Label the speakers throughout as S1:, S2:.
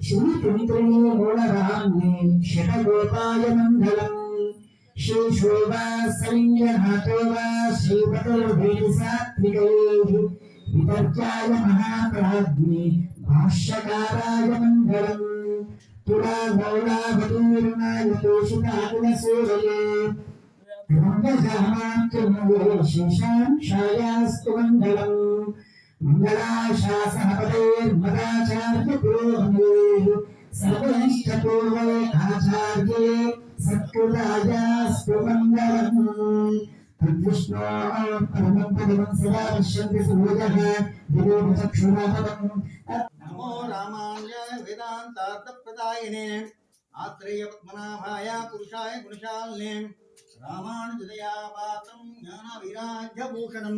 S1: శ్రీపుత్రిణీ మూలరాన్ని శతగోపాయ మండలం శ్రీ శోభాసలింగనాథో వా శ్రీపతులభేది సాత్వికైః విపర్యాయ మహాప్రాజ్ఞి భాష్యకారాయ మండలం తులా గౌడాభతూరుణాయ తోషితాగుణసూరయే రంగజామాత్మయో శేషాం ఛాయాస్తు మండలం మంగళాశాసనపదేర్మదాచార్య పురోహమే सर्वैष्ठपूर्वे आचार्ये सत्कृतायास्तु मङ्गलम् तद्विष्णोः परमं पदं सदा पश्यन्ति सुभुजः विरोधचक्षुरापदम्
S2: నమో రామాయ వేదాంతార్థ ప్రదాయనే ఆత్రేయ పద్మనాభాయ పురుషాయ గుణశాలినే రామానుజదయా పాత్రం జ్ఞాన విరాజ్య భూషణం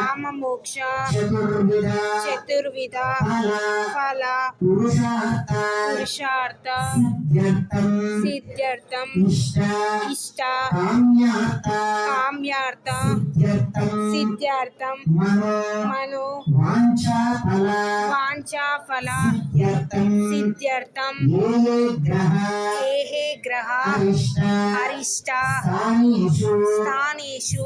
S1: కామమోక్ష చతుర్విధ ఫల పురుషార్థ సిద్ధ్యర్థం ఇష్ట కామ్యార్థ సిద్ధ్యర్థం మనో
S3: మను
S1: వాంఛా ఫల
S3: వాంఛా ఫల
S1: సిద్ధ్యర్థం ఏ
S3: హే గ్రహ
S1: అరిష్ట స్థానేషు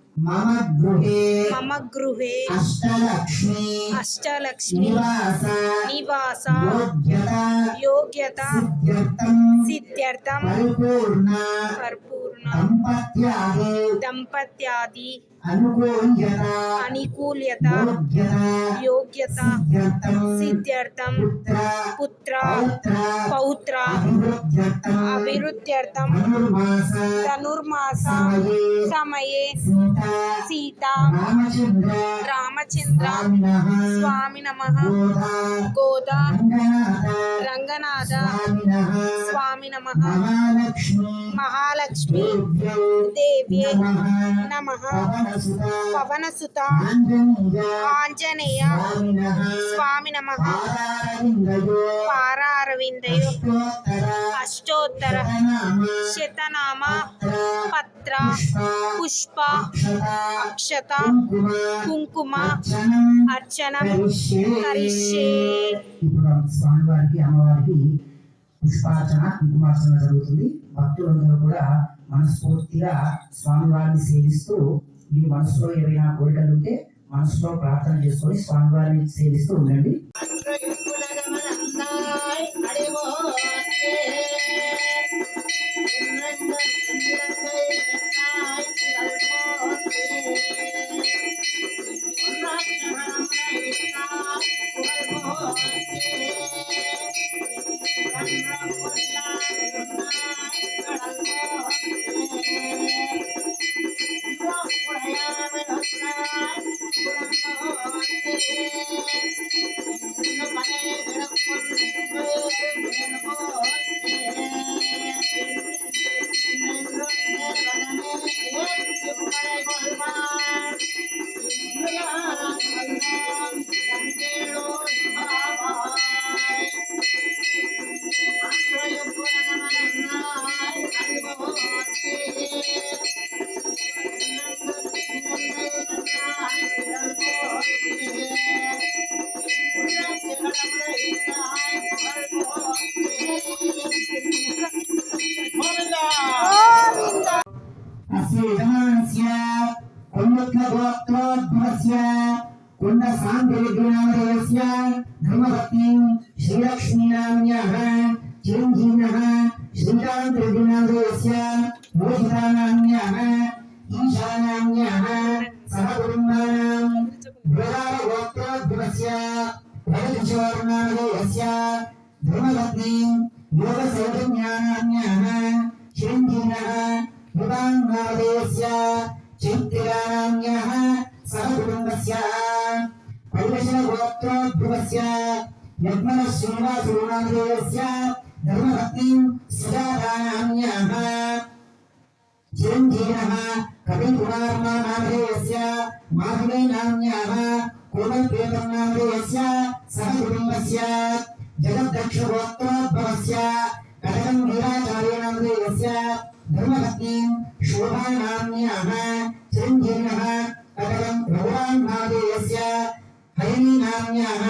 S3: मम गृहे
S1: मम
S3: गृहे
S1: अष्टलक्ष्मी
S3: अष्टलक्ष्मी
S1: निवास
S3: निवास
S1: योग्यता
S3: योग्यता
S1: सिद्ध्यर्थम
S3: सिद्ध्यर्थम
S1: दंपत्यादि
S3: दंपत्यादि
S1: అనుకూల్యత యోగ్యత సిద్ధ్యర్థం పుత్ర
S3: పుత్ర
S1: అభివృద్ధ్యర్థం ధనుర్మాస సమయే సీత రామచంద్ర
S3: స్వామి నమ
S1: గోదా రంగనాథ
S3: స్వామి నమ
S1: మహాలక్ష్మి దేవ్యై నమ పవనసుత. ఆంజనేయ.
S3: స్వామి నమ. పారారవిందయో.
S1: అష్టోత్తర. శతనామ. పత్ర. పుష్ప. అక్షత. కుంకుమ. అర్చనం. కరిష్యే. స్వామివారికి అమ్మవారికి పుష్పార్చన కుంకుమార్చన జరుగుతుంది. భక్తులందరూ కూడా మనస్ఫూర్తిగా స్వామివారిని సేవిస్తూ మీ మనసులో ఏవైనా కోరికలు ఉంటే మనసులో ప్రార్థన చేసుకొని స్వామివారిని సేవిస్తూ ఉండండి.
S2: భూషితానాన్యాన
S3: ఈశానాన్యాన
S1: సమకుటుంబానాం బృహార గోత్రోద్భవస్య ప్రగతిశవర్ణానగో యస్య ధర్మపత్నీం యోగ సౌజన్యానాన్యాన శ్రీంధీనః మృతాంగాదేయస్య చైత్యానాన్యః సమకుటుంబస్య పరివేషణ గోత్రోద్భవస్య माधुरीनाम्याः कोमलप्रियतम्नामधेयस्य सह कुटुम्बस्य जगद्दक्षगोत्रोद्भवस्य कटकं वीराचार्यनामधेयस्य धर्मपत्नीं शोभानाम्याः चिरञ्जीविनः कटकं रघुरान्नामधेयस्य हरिणीनाम्याः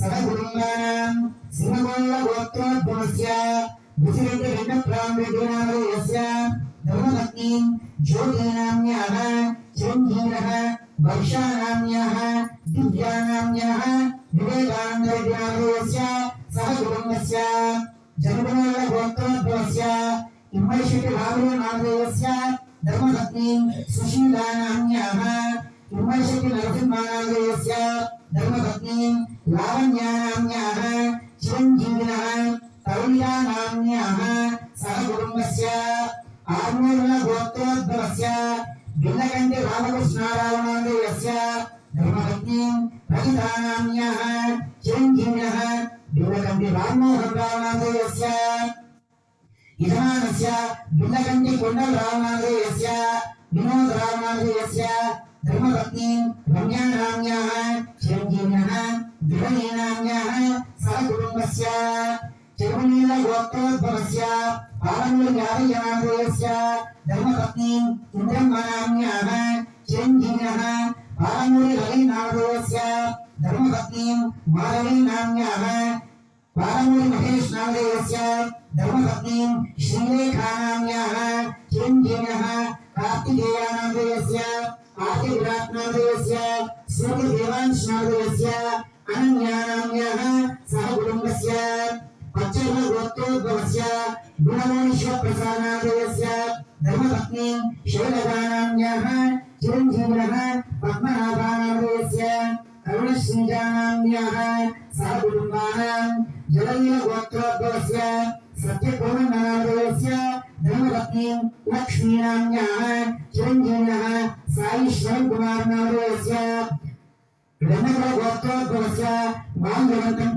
S1: सह कुटुम्बानां सिंहगोल्लगोत्रोद्भवस्य बुसिरेड्डिवेङ्कटरामरेड्डिनामधेयस्य धर्मपत्नीं ज्योतिनाम्याः चिरञ्जीविनः వైశానామ్యः దివ్యానామ్యः వివేకానందయోగస్య సహ కుటుంబస్య జన్మనల్ల గోత్రత్వస్య ఇమ్మశిటి భావో నామేయస్య ధర్మరత్నీం సుశీలానామ్యः ఇమ్మశిటి నరసింహానామేయస్య ధర్మరత్నీం లావణ్యానామ్యः చిరంజీవినः తరుణ్యానామ్యः సహ కుటుంబస్య ఆర్మూల గోత్రోద్భవస్య భిన్నకంటే రామకృష్ణారాయణాంగ యస్య ధర్మపత్నీం ప్రతిదానామ్యః చిరంజీవ్యః భిన్నకంటి రామ్మోహన్ రామనాథ యస్య యజమానస్య భిన్నకంటి కొండల రామనాథ యస్య వినోద రామనాథ యస్య ధర్మపత్నీం రమ్యానామ్యః చిరంజీవ్యః ధ్రువనీనామ్యః సహ కుటుంబస్య చిరునీల గోత్రోద్భవస్య ఆరంభ యాదయనాథ యస్య धर्मपत्नी इन्द्रं वराम्याः चिरञ्जीविनः पारमूरिरविनारदोस्य धर्मपत्नीं मारवीनाम्याः पारमूरिमहेशनामदेवस्य धर्मपत्नीं श्रीलेखानाम्याः चिरञ्जीविनः कार्तिकेयानामदेवस्य आर्तिविराट्नामदेवस्य स्मृतिदेवांशनामदेवस्य अनन्यानाम्याः सह कुटुम्बस्य అచ్చర్మ గోత్రోద్భవస్య గుణమోనిష ప్రసాదాదయస్య ధర్మపత్ని శైలదానామ్యాః చిరంజీవినః పద్మనాభానాదయస్య కరుణశ్రీజానామ్యాః సహ కుటుంబానాం జలైల గోత్రోద్భవస్య సత్యపూర్ణనాదయస్య ధర్మపత్ని లక్ష్మీనామ్యాః చిరంజీవినः సాయి శ్రవణ్ కుమార్ నాదయస్య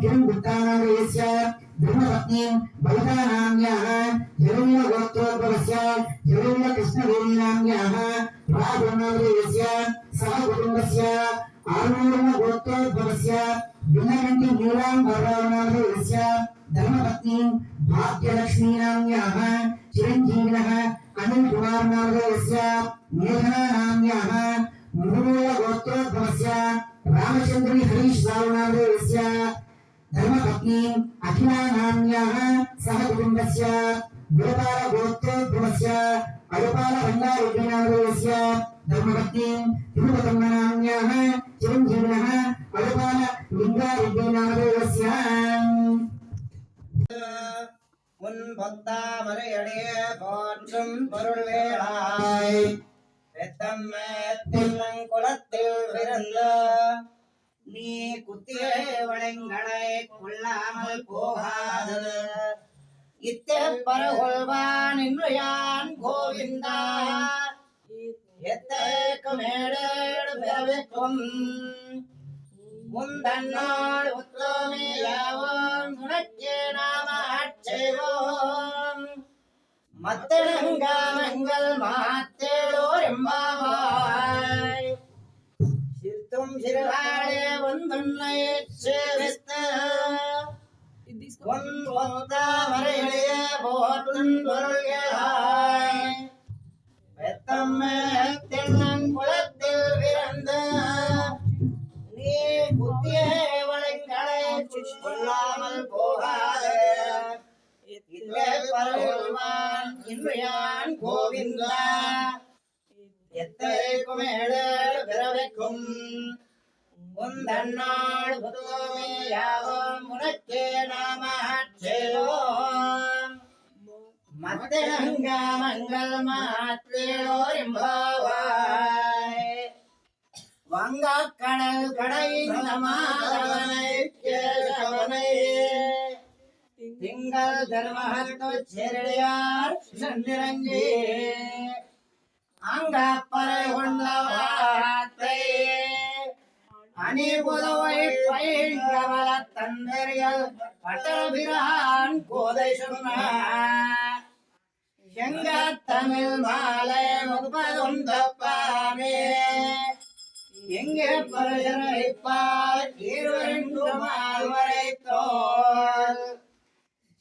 S1: కిరం గుప్తానాదయస్య బ్రహ్మపత్నీం బలితానామ్యాహ హిరణ్య గోత్రోద్భవస్య హిరణ్య కృష్ణదేవీనామ్యాహ రాబ్రహ్మదేవస్య సహ కుటుంబస్య ఆరుణ గోత్రోద్భవస్య భిన్నగంటి మూలాంబరావనాథస్య ధర్మపత్నీం భాగ్యలక్ష్మీనామ్యాహ చిరంజీవినః అనిల్ కుమార్నాథస్య మేఘనానామ్యాహ ముహుమూల గోత్రోద్భవస్య రామచంద్రీ హరీష్ రావనాథస్య धर्मपत्नीं अखिलानाम्याः सह कुटुम्बस्य गोपालगोत्रोद्भवस्य अयपालभण्डारेड्डिनामदेवस्य धर्मपत्नीं तिरुपतम्मनाम्याः चिरञ्जीविनः अयपाल लिङ्गारेड्डिनामदेवस्य
S2: முன் பொத்தாமரையடைய போற்றும் பொருள் வேளாய் பெத்தம்ம தில்லங் குலத்தில் பிறந்த நீ குத்திய வளைங்களை கொள்ளாமல் போகாதது. இத்தே பரகொள்வான் என்று யான் கோவிந்தா. எத்தேக்கும் ஏடேடு பிறவிக்கும். முந்தன்னோடு உத்தோமேயாவோம் உனக்கே நாம ஆட்சேவோம் மத்தனங்காமங்கள் மாத்தேடோர் எம்பாவாய். சிறுவாழே வந்துன்னை சேவித்த உன் ஒத்த மறையிலேய போத்துன் பொருள்கிறாய் பெத்தம்மே தென்னன் குலத்தில் பிறந்த நீ புத்தியே வளைங்களை கொள்ளாமல் போகாதே. இத்திலே பரவுமான் இன்றையான் கோவிந்தா. எத்தனைக்கும் ஏழேழு பிறவைக்கும். உந்தன்னாள் புதுமே யாவும் உனக்கே நாமாற்றேயோம் மத்திரங்கா மங்கள் மாற்றேயோரிம்பாவாய் வங்கா கடல் கடை மாதவனை கேசவனை. திங்கள் தர்மஹர்த்தோ செரடியார் சந்திரங்கே அங்கப்பறை கொண்ட வார்த்தை. அணி புதுவை பைங்கவல தந்தரியல் பட்டபிரான் கோதை சொன்னார் எங்க தமிழ் மாலை முப்பதுந்தப்பாமே எங்கே பரசரைப்பார் இருவரெண்டு மால்வரை தோல்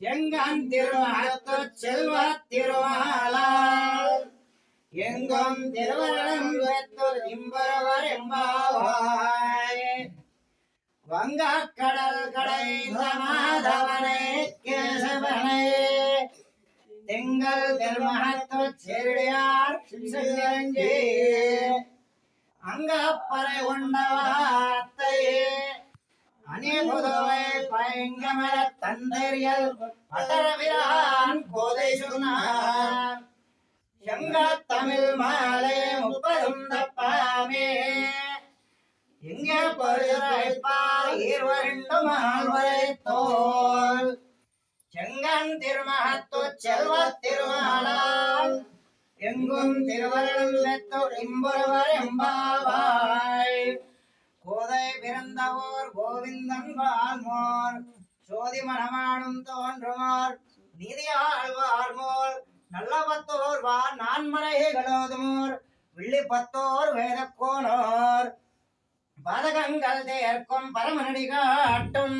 S2: எங்கன் திருமகத்து செல்வ திருமாலால். எங்கும் திருவரணம் இம்பரவர் எம்பாவாய் வங்கக்கடல் கடை சமாதவனை கேசவனை. திங்கள் திருமகத்துவ செடியார் சிவஞ்சி அங்கப்பறை கொண்டவாத்தையே அணிபுதுவை பயங்கமர தந்தரியல் பட்டரவிரான் கோதை சுனார் எங்க தமிழ் மாலை முப்பதும் தப்பாமே. எங்கே பொருளைப்பார் இருவருண்டு மால்வரை தோல் செங்கன் திருமகத்து செல்வ திருமாலால். எங்கும் திருவருளும் வெத்து இம்பொருவர் எம்பாவாய். கோதை பிறந்தவோர் கோவிந்தன் வாழ்மோர். சோதி மனமானும் தோன்றுமோர். நிதி நீதியாழ்வார்மோர் ನಲ್ಲವತ್ತೋರ್ ವಾ ನಾನ್ಮರ ಹೇಗಲೋದುಮೋರ್ ವಿಳ್ಳಿ ಪತ್ತೋರ್ ವೇದಕ್ಕೋನೋರ್ பாதகங்கள் தேர்க்கும் பரமநடி காட்டும்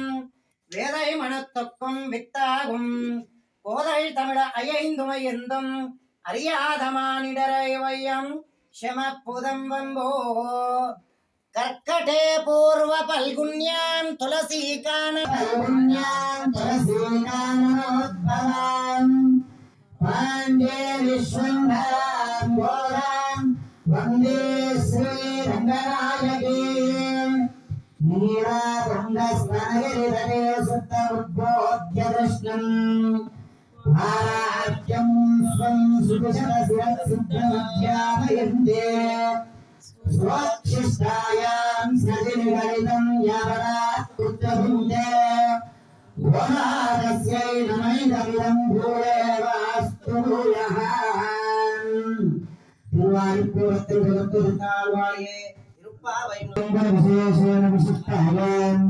S2: வேதை மனத்துக்கும் வித்தாகும். கோதை தமிழ அயைந்துமை எந்தும் அறியாதமானிடரை வையம் ஷம புதம்பம்போ கர்க்கடே பூர்வ பல்குன்யாம் துளசி
S1: காண துளசி காண వాందే విశ్వంభరం ఘోరం వందే శ్రీ రంగనాయకి నీలారంగస్నగిరిధరే సుత ఉద్బోధ్య కృష్ణం ఆరాధ్యం స్వం సుభిషణ సిద్ధమధ్యాపయంతే స్వక్షిష్టాయాం సజినిగణితం యావరాత్ భూయః తిరువారిపూరత్తి
S2: జగత్తురితాల్వాయే ఇరుప్పావై
S1: విశేషేణ విశిష్టవాన్